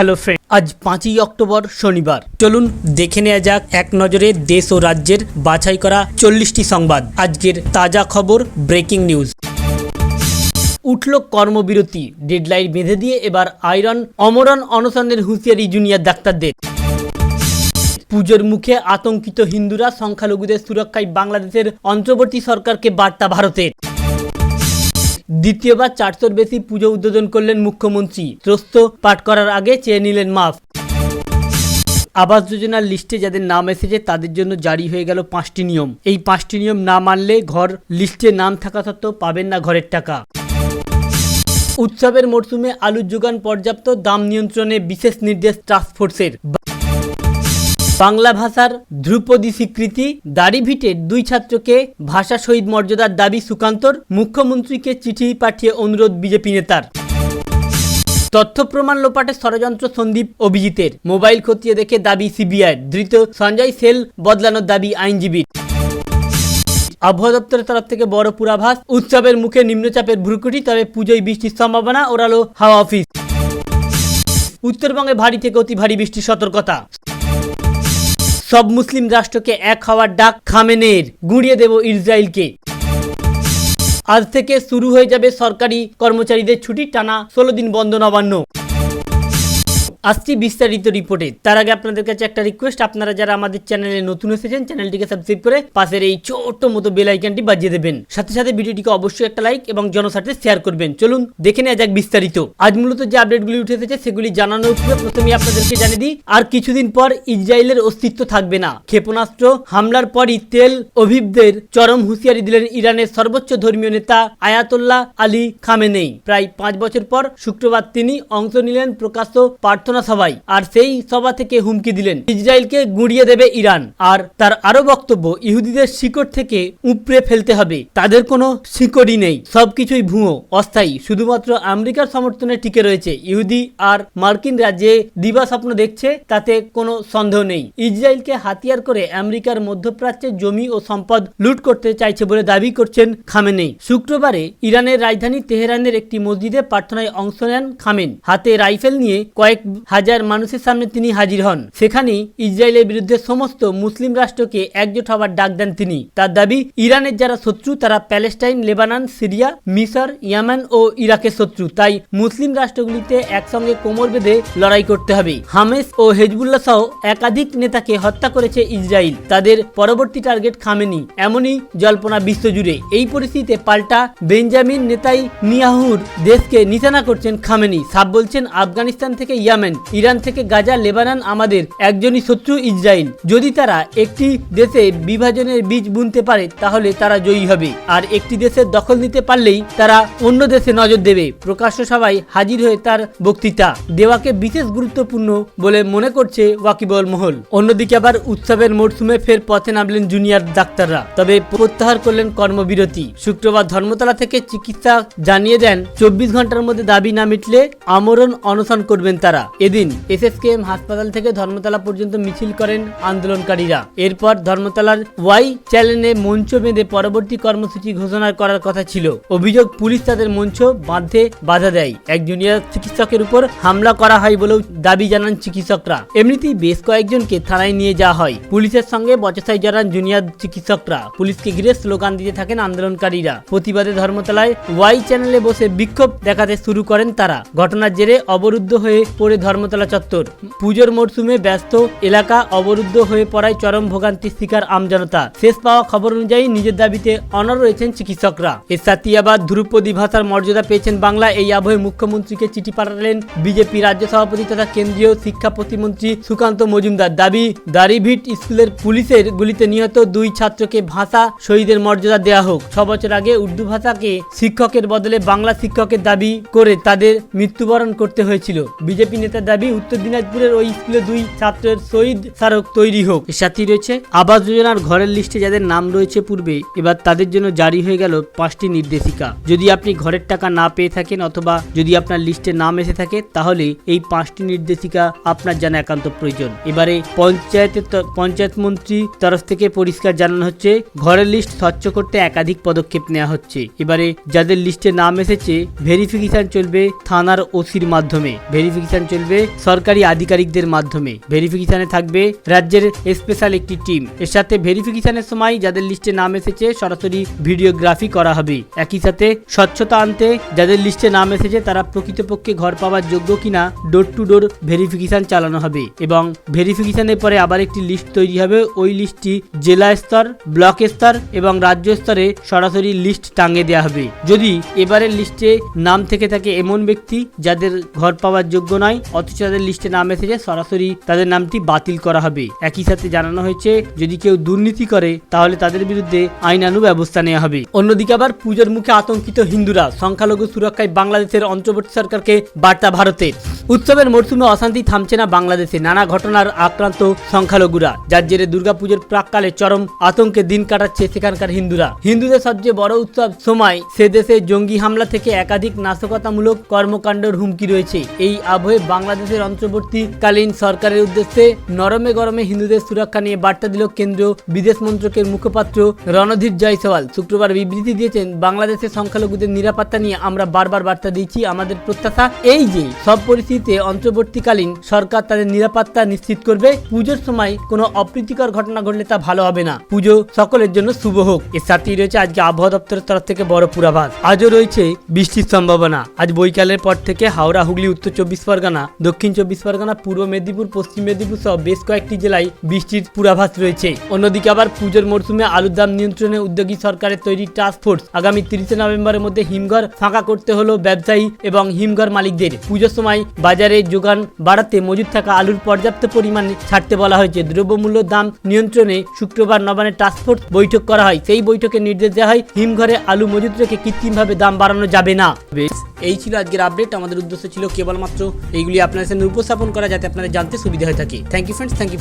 Hello friend আজ পাঁচই October শনিবার। চলুন দেখে নেওয়া যাক এক নজরে দেশ ও রাজ্যের বাছাই করা চল্লিশটি সংবাদ। আজকের তাজা খবর ব্রেকিং নিউজ উঠল কর্মবিরতি ডেডলাইন বেঁধে দিয়ে এবার আয়রন অমরণ অনশনের হুঁশিয়ারি জুনিয়র ডাক্তারদের। পুজোর মুখে আতঙ্কিত হিন্দুরা সংখ্যালঘুদের সুরক্ষায় বাংলাদেশের অন্তর্বর্তী সরকারকে বার্তা ভারতের। দ্বিতীয়বার চারশোর বেশি পুজো উদ্বোধন করলেন মুখ্যমন্ত্রী। ত্রস্ত পাঠ করার আগে চেয়ে নিলেন মাফ। আবাস যোজনার লিস্টে যাদের নাম এসেছে তাদের জন্য জারি হয়ে গেল পাঁচটি নিয়ম। এই পাঁচটি নিয়ম না মানলে ঘর লিস্টে নাম থাকা সত্ত্বেও পাবেন না ঘরের টাকা। উৎসবের মরশুমে আলুর যোগান পর্যাপ্ত দাম নিয়ন্ত্রণে বিশেষ নির্দেশ টাস্কফোর্সের বাংলা ভাষার ধ্রুপদী স্বীকৃতি দাড়িভিটের দুই ছাত্রকে ভাষা শহীদ মর্যাদার দাবি সুকান্তর মুখ্যমন্ত্রীকে চিঠি পাঠিয়ে অনুরোধ বিজেপি নেতার। তথ্য প্রমাণ লোপাটে ষড়যন্ত্র সন্দীপ অভিজিতের। মোবাইল খতিয়ে দেখে দাবি সিবিআই ধৃত সঞ্জয় সেল বদলানোর দাবি আইনজীবীর। আবহাওয়া দপ্তরের তরফ থেকে বড় পূর্বাভাস, উৎসবের মুখে নিম্নচাপের ভ্রুকুটি, তবে পুজোয় বৃষ্টির সম্ভাবনা ওরালো হাওয়া অফিস। উত্তরবঙ্গে ভারী থেকে অতি ভারী বৃষ্টির সতর্কতা। সব মুসলিম রাষ্ট্রকে এক হওয়ার ডাক খামেনের। গুঁড়িয়ে দেব ইসরায়েলকে। আজ থেকে শুরু হয়ে যাবে সরকারি কর্মচারীদের ছুটি টানা ষোলো দিন বন্ধ নবান্ন আসছি বিস্তারিত রিপোর্টে তার আগে আপনাদের কাছে একটা রিকোয়েস্ট আপনারা যারা আমাদের চ্যানেলে নতুন এসেছেন চ্যানেলটিকে সাবস্ক্রাইব করে পাশের এই ছোট্ট মতো বেল আইকনটি বাজিয়ে দেবেন। সাথে সাথে ভিডিওটিকে অবশ্যই একটা লাইক এবং জনস্বার্থে শেয়ার করবেন। চলুন দেখে নেওয়া যাক বিস্তারিত। আজ মূলত যে আপডেটগুলি উঠে এসেছে, সেগুলি জানানোর পূর্বে প্রথমে আপনাদেরকে জানিয়ে দিই, আর কিছুদিন পর ইসরায়েলের অস্তিত্ব থাকবে না। ক্ষেপণাস্ত্র হামলার পরই তেল অভিবদের চরম হুঁশিয়ারি দিলেন ইরানের সর্বোচ্চ ধর্মীয় নেতা আয়াতোল্লাহ আলী খামেনেই। প্রায় পাঁচ বছর পর শুক্রবার তিনি অংশ নিলেন প্রকাশ্য প্রার্থনা সভায়। আর সেই সভা থেকে হুমকি দিলেন। ইসরায়েলকে গুঁড়িয়ে দেবে ইরান। আর তার আরও বক্তব্য, ইহুদিদের শিকড় থেকে উপড়ে ফেলতে হবে। তাদের কোনো শিকড়ই নেই। সবকিছুই ভুয়ো, অস্থায়ী। শুধুমাত্র আমেরিকার সমর্থনে টিকে রয়েছে। ইহুদি আর মার্কিন রাজ্যে দিবা স্বপ্ন দেখছে, তাতে কোনো সন্দেহ নেই। ইসরায়েলকে হাতিয়ার করে আমেরিকার মধ্যপ্রাচ্যের জমি ও সম্পদ লুট করতে চাইছে বলে দাবি করছেন খামেনেই শুক্রবারে ইরানের রাজধানী তেহরানের একটি মসজিদে প্রার্থনায় অংশ নেন খামেন। হাতে রাইফেল নিয়ে কয়েক হাজার মানুষের সামনে তিনি হাজির হন। সেখানেই ইসরায়েলের বিরুদ্ধে সমস্ত মুসলিম রাষ্ট্রকে একজোট হওয়ার ডাক দেন তিনি। তার দাবি, ইরানের যারা শত্রু, তারা প্যালেস্টাইন, লেবানন, সিরিয়া মিসর ইয়ামান ও ইরাকের শত্রু। তাই মুসলিম রাষ্ট্রগুলিতে একসঙ্গে কোমর বেঁধে লড়াই করতে হবে। হামেস ও হেজবুল্লাহ সহ একাধিক নেতাকে হত্যা করেছে ইসরায়েল। তাদের পরবর্তী টার্গেট খামেনি। এমনই জল্পনা বিশ্বজুড়ে। এই পরিস্থিতিতে পাল্টা বেঞ্জামিন নেতাই নিয়াহুর দেশকে নিশানা করছেন খামেনি। সাব বলছেন, আফগানিস্তান থেকে ইয়ামেন। ইরান থেকে গাজা, লেবানন আমাদের একজনই শত্রু ইসরায়েল। যদি তারা একটি দেশে বিভাজনের বীজ বুনতে পারে, তাহলে তারা জয়ী হবে। আর একটি দেশের দখল নিতে পারলেই তারা অন্য দেশে নজর দেবে। প্রকাশ্য সভায় হাজির হয়ে তার বক্তৃতা। দেওয়াকে বিশেষ গুরুত্বপূর্ণ বলে মনে করছে ওয়াকিবল মহল। অন্যদিকে আবার উৎসবের মরশুমে ফের পথে নামলেন জুনিয়র ডাক্তাররা। তবে প্রত্যাহার করলেন কর্মবিরতি। শুক্রবার ধর্মতলা থেকে চিকিৎসা জানিয়ে দেন, চব্বিশ ঘণ্টার মধ্যে দাবি না মিটলে আমরণ অনশন করবেন তারা। এদিন এসএসকেএম হাসপাতাল থেকে ধর্মতলা পর্যন্ত মিছিল করেন আন্দোলনকারীরা। এরপর ধর্মতলার ওয়াই চ্যানেলে মঞ্চ বেঁধে পরবর্তী কর্মসূচি ঘোষণা করার কথা ছিল। অভিযোগ, পুলিশ তাদের মঞ্চ বাঁধতে বাধা দেয়। এক জুনিয়র চিকিৎসকের উপর হামলা করা হয় বলেও দাবি জানান চিকিৎসকরা। এমনিতেই বেশ কয়েকজনকে থানায় নিয়ে যাওয়া হয়। পুলিশের সঙ্গে বচসায় জড়ান জুনিয়র চিকিৎসকরা। পুলিশকে ঘিরে স্লোগান দিতে থাকেন আন্দোলনকারীরা। প্রতিবাদে ধর্মতলায় ওয়াই চ্যানেলে বসে বিক্ষোভ দেখাতে শুরু করেন তারা। ঘটনার জেরে অবরুদ্ধ হয়ে পড়ে ধর্মতলা চত্বর। পুজোর মরশুমে ব্যস্ত এলাকা অবরুদ্ধ হয়ে পড়ায় চরম ভোগান্তির শিকার আমজনতা শেষ পাওয়া খবর অনুযায়ী নিজের দাবিতে অনর রয়েছেন চিকিৎসকরা। এর সাথে আবার ধ্রুপদী ভাষার মর্যাদা পেয়েছেন বাংলা এই আবহে মুখ্যমন্ত্রীকে চিঠি পাঠালেন বিজেপি রাজ্য সভাপতি তথা কেন্দ্রীয় শিক্ষা প্রতিমন্ত্রী সুকান্ত মজুমদার। দাবি দারিভিট স্কুলের পুলিশের গুলিতে নিহত দুই ছাত্রকে ভাষা শহীদের মর্যাদা দেওয়া হোক। ছ বছর আগে উর্দু ভাষাকে শিক্ষকের বদলে বাংলা শিক্ষকের দাবি করে তাদের মৃত্যুবরণ করতে হয়েছিল। বিজেপি নেতার দাবি, উত্তর দিনাজপুরের ওই স্কুলে দুই ছাত্রের শহীদ স্মারক তৈরি হোক। এর সাথেই রয়েছে আবাস যোজনার ঘরের লিস্টে যাদের নাম রয়েছে পূর্বে, এবার তাদের জন্য জারি হয়ে গেল পাঁচটি নির্দেশিকা। যদি আপনি ঘরের টাকা না পেয়ে থাকেন অথবা যদি আপনার লিস্টে নাম এসে থাকে, তাহলে এই পাঁচটি নির্দেশিকা আপনার জানা একান্ত প্রয়োজন। এবারে পঞ্চায়েতের পঞ্চায়েত মন্ত্রী তরফ থেকে পরিষ্কার জানানো হচ্ছে, ঘরের লিস্ট স্বচ্ছ করতে একাধিক পদক্ষেপ নেওয়া হচ্ছে। এবারে যাদের লিস্টে নাম এসেছে ভেরিফিকেশন চলবে থানার ওসির মাধ্যমে। ভেরিফিকেশন চলবে করবে সরকারি আধিকারিকদের মাধ্যমে। ভেরিফিকেশনে থাকবে রাজ্যের স্পেশাল একটি টিম। এর সাথে ভেরিফিকেশনের সময় যাদের লিস্টে নাম এসেছে, সরাসরি ভিডিওগ্রাফি করা হবে। একই সাথে স্বচ্ছতা আনতে যাদের লিস্টে নাম এসেছে, তারা প্রকৃতপক্ষে ঘর পাওয়ার যোগ্য কিনা ডোর টু ডোর ভেরিফিকেশন চালানো হবে এবং ভেরিফিকেশনের পরে আবার একটি লিস্ট তৈরি হবে। ওই লিস্টটি জেলা স্তর, ব্লক স্তর এবং রাজ্য স্তরে সরাসরি লিস্ট টাঙিয়ে দেওয়া হবে। যদি এবারের লিস্টে নাম থেকে থাকে এমন ব্যক্তি যাদের ঘর পাওয়ার যোগ্য নয় অথচ তাদের লিস্টে নাম এসেছে, সরাসরি তাদের নামটি বাতিল করা হবে। একই সাথে জানানো হয়েছে, যদি কেউ দুর্নীতি করে, তাহলে তাদের বিরুদ্ধে আইনানু ব্যবস্থা নেওয়া হবে। অন্যদিকে আবার পুজোর মুখে আতঙ্কিত হিন্দুরা, সংখ্যালঘু সুরক্ষায় বাংলাদেশের অন্তর্বর্তী সরকারকে বার্তা ভারতের উৎসবের মরশুমে অশান্তি থামছে না বাংলাদেশে, নানা ঘটনার আক্রান্ত সংখ্যালঘুরা। যার জেরে দুর্গাপুজোর প্রাককালে চরম আতঙ্কে দিন কাটাচ্ছে সেখানকার হিন্দুরা। হিন্দুদের সবচেয়ে বড় উৎসব সময়, সে দেশে জঙ্গি হামলা থেকে একাধিক নাশকতামূলক কর্মকাণ্ডের হুমকি রয়েছে। এই আবহে বাংলাদেশের অন্তর্বর্তীকালীন সরকারের উদ্দেশ্যে নরমে গরমে হিন্দুদের সুরক্ষা নিয়ে বার্তা দিল কেন্দ্রীয় বিদেশ মন্ত্রকের মুখপাত্র রণধীর জয়সওয়াল। শুক্রবার বিবৃতি দিয়েছেন, বাংলাদেশের সংখ্যালঘুদের নিরাপত্তা নিয়ে আমরা বারবার বার্তা দিয়েছি। আমাদের প্রত্যাশা এই যে, সব পরিস্থিতিতে অন্তর্বর্তীকালীন সরকার তাদের নিরাপত্তা নিশ্চিত করবে। পুজোর সময় কোনো অপ্রীতিকর ঘটনা ঘটলে তা ভালো হবে না। পুজো সকলের জন্য শুভ হোক। এর সাথেই রয়েছে আজকে আবহাওয়া দপ্তরের তরফ থেকে বড় পূর্বাভাস। আজও রয়েছে বৃষ্টির সম্ভাবনা। আজ বৈকালের পর থেকে হাওড়া, হুগলি, উত্তর চব্বিশ পরগনা দক্ষিণ চব্বিশ পরগনা, পূর্ব মেদিনীপুর, পশ্চিম মেদিনীপুর সহ বেশ কয়েকটি জেলায় বৃষ্টির পূর্বাভাস রয়েছে। অন্যদিকে আবার পুজোর মরশুমে আলুর দাম নিয়ন্ত্রণে উদ্যোগী সরকারের তৈরি টাস্ক ফোর্স আগামী তিরিশে নভেম্বরের মধ্যে হিমঘর ফাঁকা করতে হলো ব্যবসায়ী এবং হিমঘর মালিকদের। পুজোর সময় বাজারে যোগান বাড়াতে মজুদ থাকা আলুর পর্যাপ্ত পরিমাণে ছাড়তে বলা হয়েছে। দ্রব্যমূল্য দাম নিয়ন্ত্রণে শুক্রবার নবান্নের টাস্কফোর্স বৈঠক করা হয়। সেই বৈঠকে নির্দেশ দেওয়া হয়, হিমঘরে আলু মজুদ রেখে কৃত্রিমভাবে দাম বাড়ানো যাবে না। এই ছিল আজকের আপডেট আমাদের উদ্দেশ্য ছিল কেবলমাত্র এইগুলি আপনাদের সামনে উপস্থাপন করা যাতে আপনাদের জানতে সুবিধা হয়ে থাকে। Thank you friends thank you